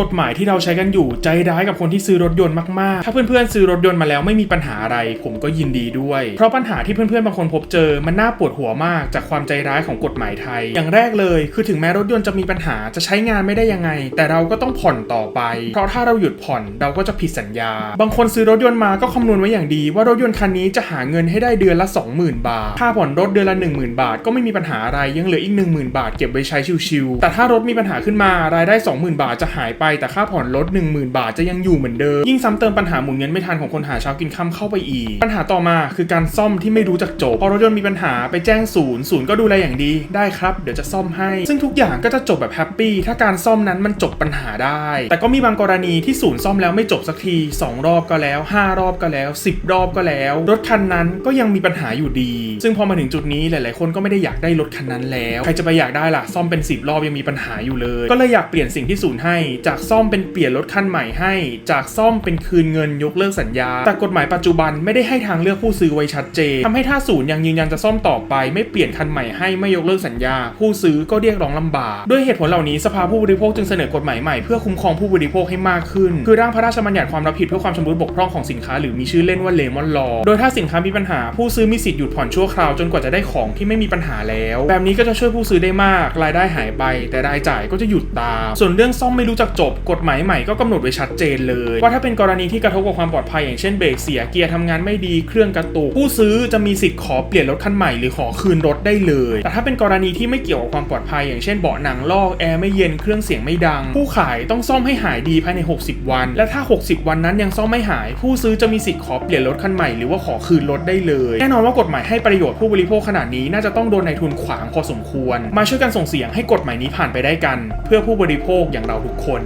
กฎหมายที่เราใช้กันอยู่ใจร้ายกับคนที่ซื้อรถยนต์มาก ๆ ถ้าเพื่อน ๆ ซื้อรถยนต์มาแล้วไม่มีปัญหาอะไร ผมก็ยินดีด้วย เพราะปัญหาที่เพื่อน ๆ บางคนพบเจอมันน่าปวดหัวมากจากความใจร้ายของกฎหมายไทย อย่างแรกเลย คือถึงแม้รถยนต์จะมีปัญหาจะใช้งานไม่ได้ยังไง แต่เราก็ต้องผ่อนต่อไป เพราะถ้าเราหยุดผ่อนเราก็จะผิดสัญญา บางคนซื้อรถยนต์มาก็คำนวณไว้อย่างดี ว่ารถยนต์คันนี้จะหาเงินให้ได้เดือนละ 20,000 บาท ค่าผ่อนรถเดือนละ 10,000 บาท ก็ไม่มีปัญหาอะไรยังเหลืออีก10,000 บาท เก็บไว้ใช้ชิวๆแต่ถ้ารถมีปัญหาขึ้นมารายได้ 20,000 บาทจะหายไปแต่ค่าผ่อนรถ10,000 บาทจะยังอยู่เหมือนเดิม ยิ่งซ้ำเติมปัญหาหมุนเงินไม่ทันของคนหาเช้ากินค่ำเข้าไปอีก ปัญหาต่อมาคือการซ่อมที่ไม่รู้จักจบ พอรถยนต์มีปัญหาไปแจ้งศูนย์ศูนย์ก็ดูแลอย่างดีได้ครับ เดี๋ยวจะซ่อมให้ ซึ่งทุกอย่างก็จะจบแบบแฮปปี้ถ้าการซ่อมนั้นมันจบปัญหาได้ แต่ก็มีบางกรณีที่ศูนย์ซ่อมแล้วไม่จบสักที 2 รอบก็แล้ว 5 รอบก็แล้ว 10 รอบก็แล้ว รถคันนั้นก็ยังมีปัญหาอยู่ดี ซึ่งพอมาถึงจุดนี้หลาย ๆ คนก็ไม่ได้อยากได้รถคันนั้นแล้ว ใครจะไปอยากได้ล่ะซ่อมเป็น 10 รอบยังมีปัญหาอยู่เลย ก็เลยอยากเปลี่ยนสิ่งที่ศูนย์ให้จากซ่อมเป็นเปลี่ยนรถคันใหม่ให้ จากซ่อมเป็นคืนเงินยกเลิกสัญญา แต่กฎหมายปัจจุบันไม่ได้ให้ทางเลือกผู้ซื้อไว้ชัดเจนทำให้ถ้าศูนย์ยังยืนยันจะซ่อมต่อไป ไม่เปลี่ยนคันใหม่ให้ไม่ยกเลิกสัญญา ผู้ซื้อก็เรียกร้องลำบาก ด้วยเหตุผลเหล่านี้สภาผู้บริโภคจึงเสนอกฎหมายใหม่เพื่อคุ้มครองผู้บริโภคให้มากขึ้น คือร่างพระราชบัญญัติความรับผิดเพื่อความชำรุดบกพร่องของสินค้าหรือมีชื่อเล่นว่าเลมอนลอโดยถ้าสินค้ามีปัญหาผู้ซื้อมีสิทธิ์หยุดผ่อนชั่วคราวจนกว่าจะได้ของที่ไม่มีปัญหาแล้ว แบบนี้ก็จะช่วยผู้ซื้อได้มาก รายได้หายไป แต่รายจ่ายก็จะหยุดตาม ส่วนเรื่องซ่อมไม่รู้จักจบ กฎหมายใหม่ก็กำหนดไว้ชัดเจนเลย ว่าถ้าเป็นกรณีที่กระทบกับความปลอดภัยอย่างเช่นเบรกเสียเกียร์ทำงานไม่ดีเครื่องกระตุกผู้ซื้อจะมีสิทธิ์ขอเปลี่ยนรถคันใหม่หรือขอคืนรถได้เลย แต่ถ้าเป็นกรณีที่ไม่เกี่ยวกับความปลอดภัย อย่างเช่นเบาะหนังลอกแอร์ไม่เย็นเครื่องเสียงไม่ดัง ผู้ขายต้องซ่อมให้หายดีภายใน 60 วัน และถ้า 60 วันนั้นยังซ่อมไม่หาย ผู้ซื้อจะมีสิทธิ์ขอเปลี่ยนรถคันใหม่หรือว่าขอคืนรถได้เลยแน่นอนว่ากฎหมายให้ประโยชน์ผู้บริโภคขนาดนี้น่าจะต้องโดนนายทุนขวางพอสมควร มาช่วยกันส่งเสียงให้กฎหมายนี้ผ่านไปได้กัน เพื่อผู้บริโภคอย่างเราทุกคน